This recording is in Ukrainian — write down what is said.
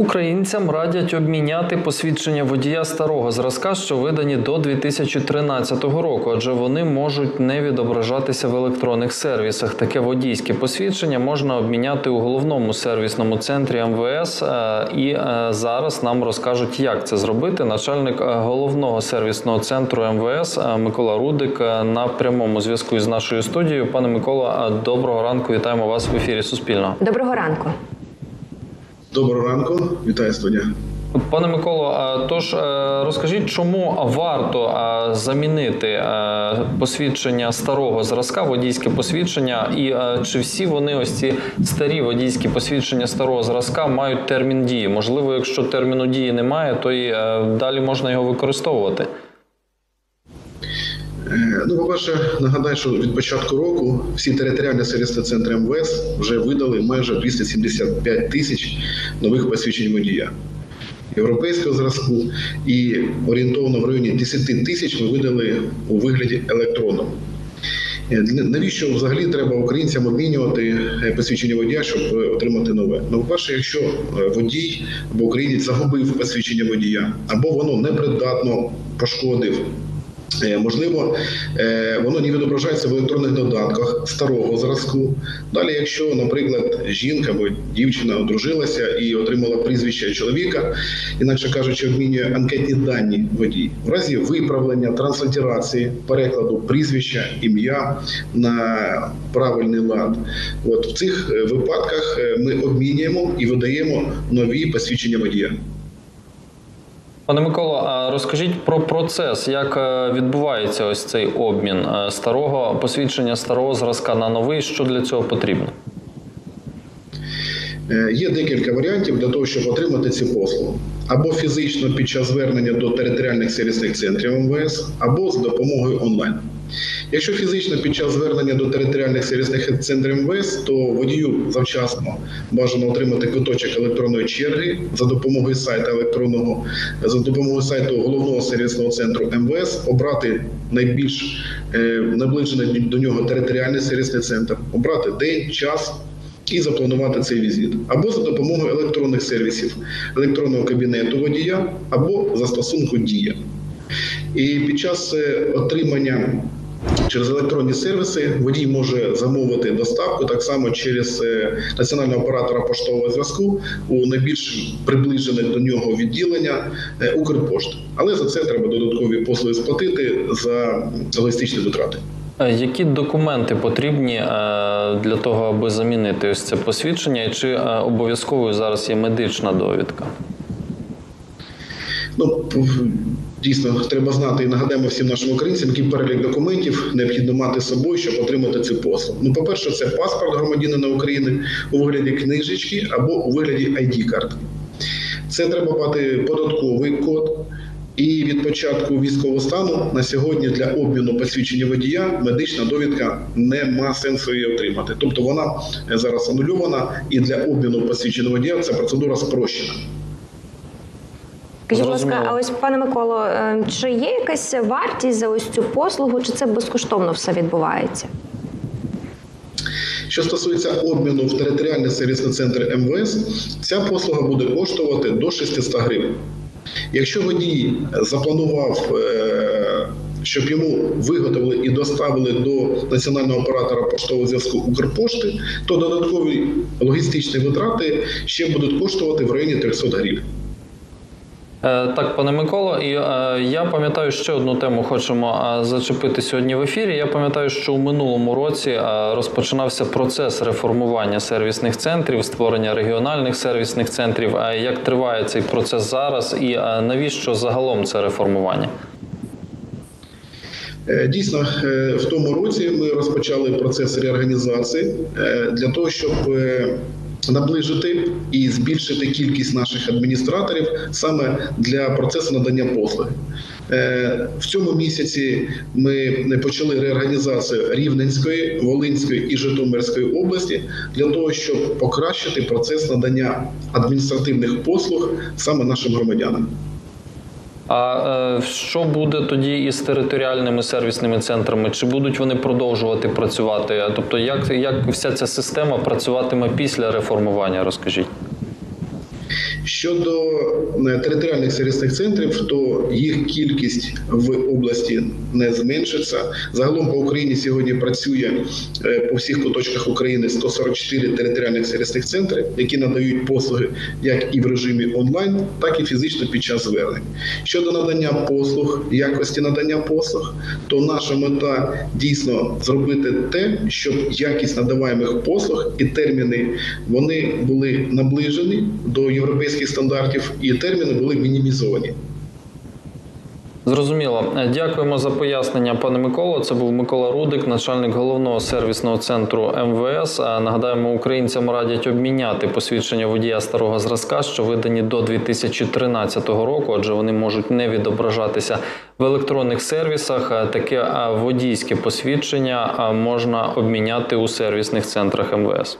Українцям радять обміняти посвідчення водія старого зразка, що видані до 2013 року, адже вони можуть не відображатися в електронних сервісах. Таке водійське посвідчення можна обміняти у головному сервісному центрі МВС. е, І е, зараз нам розкажуть, як це зробити. Начальник е, головного сервісного центру МВС Микола Рудик на прямому зв'язку із нашою студією. Пане Микола, доброго ранку. Вітаємо вас в ефірі Суспільного. Доброго ранку. Доброго ранку, вітаю студія. Пане Миколо, тож е, розкажіть, чому варто замінити е, посвідчення старого зразка, водійське посвідчення, і е, чи всі вони ось ці старі водійські посвідчення старого зразка мають термін дії? Можливо, якщо терміну дії немає, то і далі можна його використовувати. Е, Ну, по-перше, нагадаю, що від початку року всі територіальні сервісні центри МВС вже видали майже 275 тисяч нових посвідчень водія європейського зразку і орієнтовно в районі 10 тисяч ми видали у вигляді електронному. Е, Навіщо взагалі треба українцям обмінювати е, посвідчення водія, щоб отримати нове? Ну, по-перше, якщо водій або українець загубив посвідчення водія, або воно непридатно пошкодив. Е, Можливо, е, воно не відображається в електронних додатках старого зразку. Далі, якщо, наприклад, жінка або дівчина одружилася і отримала прізвище чоловіка, інакше кажучи, обмінює анкетні дані водій, в разі виправлення, транслітерації, перекладу прізвища, ім'я на правильний лад. От в цих е, випадках ми обмінюємо і видаємо нові посвідчення водія. Пане Миколо, а розкажіть про процес, як е, відбувається ось цей обмін е, старого посвідчення старого зразка на новий. Що для цього потрібно? Е, Є декілька варіантів для того, щоб отримати ці послуги. Або фізично під час звернення до територіальних сервісних центрів МВС, або з допомогою онлайн. Якщо фізично під час звернення до територіальних сервісних центрів МВС, то водію завчасно бажано отримати квиточок електронної черги за допомогою сайту електронного, за допомогою сайту головного сервісного центру МВС, обрати найбільш е, наближений до нього територіальний сервісний центр, обрати день, час і запланувати цей візит, або за допомогою електронних сервісів, електронного кабінету водія, або застосунку Дія. І під час е, отримання через електронні сервіси водій може замовити доставку так само через е, національного оператора поштового зв'язку у найбільш приближене до нього відділення е, Укрпошти. Але за це треба додаткові послуги сплатити за логістичні витрати. Які документи потрібні е, для того, аби замінити ось це посвідчення, і чи обов'язковою зараз є медична довідка? Ну дійсно треба знати і нагадаємо всім нашим українцям, який перелік документів необхідно мати з собою, щоб отримати цю послугу. Ну, по-перше, це паспорт громадянина України у вигляді книжечки або у вигляді id картки Це треба мати податковий код. І від початку військового стану на сьогодні для обміну посвідчення водія медична довідка не має сенсу її отримати. Тобто вона зараз анульована, і для обміну посвідчення водія ця процедура спрощена. Скажіть, будь ласка, а ось пане Миколо, е, чи є якась вартість за ось цю послугу, чи це безкоштовно все відбувається? Що стосується обміну в територіальний сервісний центр МВС, ця послуга буде коштувати до 600 гривень. Якщо водій запланував, е, щоб йому виготовили і доставили до національного оператора поштового зв'язку Укрпошти, то додаткові логістичні витрати ще будуть коштувати в районі 300 гривень. Е, Так, пане Миколо, і е, я пам'ятаю ще одну тему хочемо е, зачепити сьогодні в ефірі. Я пам'ятаю, що у минулому році розпочинався процес реформування сервісних центрів, створення регіональних сервісних центрів. А як триває цей процес зараз, і навіщо загалом це реформування? Дійсно, в тому році ми розпочали процес реорганізації для того, щоб наближити і збільшити кількість наших адміністраторів саме для процесу надання послуги. Е, В цьому місяці ми почали реорганізацію Рівненської, Волинської і Житомирської області для того, щоб покращити процес надання адміністративних послуг саме нашим громадянам. А е, що буде тоді із територіальними сервісними центрами? Чи будуть вони продовжувати працювати? Тобто, як, як вся ця система працюватиме після реформування? Розкажіть. Щодо е, територіальних сервісних центрів, то їх кількість в області не зменшиться. Загалом по Україні сьогодні працює е, по всіх куточках України 144 територіальних сервісних центри, які надають послуги як і в режимі онлайн, так і фізично під час звернень. Щодо надання послуг, якості надання послуг, то наша мета дійсно зробити те, щоб якість надаваємих послуг і терміни вони були наближені до європейських стандартів, і терміни були мінімізовані. Зрозуміло. Дякуємо за пояснення, пане Миколо. Це був Микола Рудик, начальник головного сервісного центру МВС. Нагадаємо, українцям радять обміняти посвідчення водія старого зразка, що видані до 2013 року, адже вони можуть не відображатися в електронних сервісах. Таке водійське посвідчення можна обміняти у сервісних центрах МВС.